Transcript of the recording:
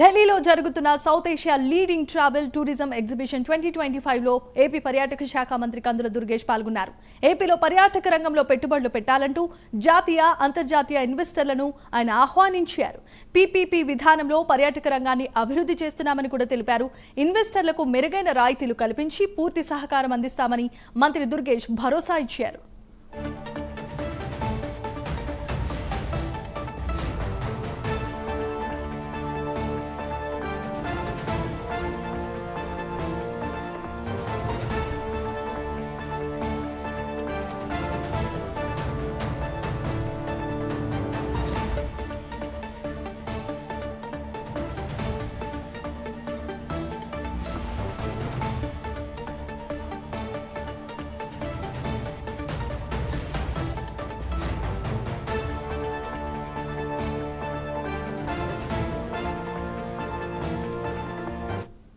ఢిల్లీలో జరుగుతున్న South Asia leading travel tourism exhibition twenty twenty ఫైవ్లో ఏపీ పర్యాటక శాఖ మంత్రి కందుల దుర్గేష్ పాల్గొన్నారు. ఏపీలో పర్యాటక రంగంలో పెట్టుబడులు పెట్టాలంటూ జాతీయ అంతర్జాతీయ ఇన్వెస్టర్లను ఆయన ఆహ్వానించారు. పీపీపీ విధానంలో పర్యాటక రంగాన్ని అభివృద్ధి చేస్తున్నామని కూడా తెలిపారు. ఇన్వెస్టర్లకు మెరుగైన రాయితీలు కల్పించి పూర్తి సహకారం అందిస్తామని మంత్రి దుర్గేష్ భరోసా ఇచ్చారు.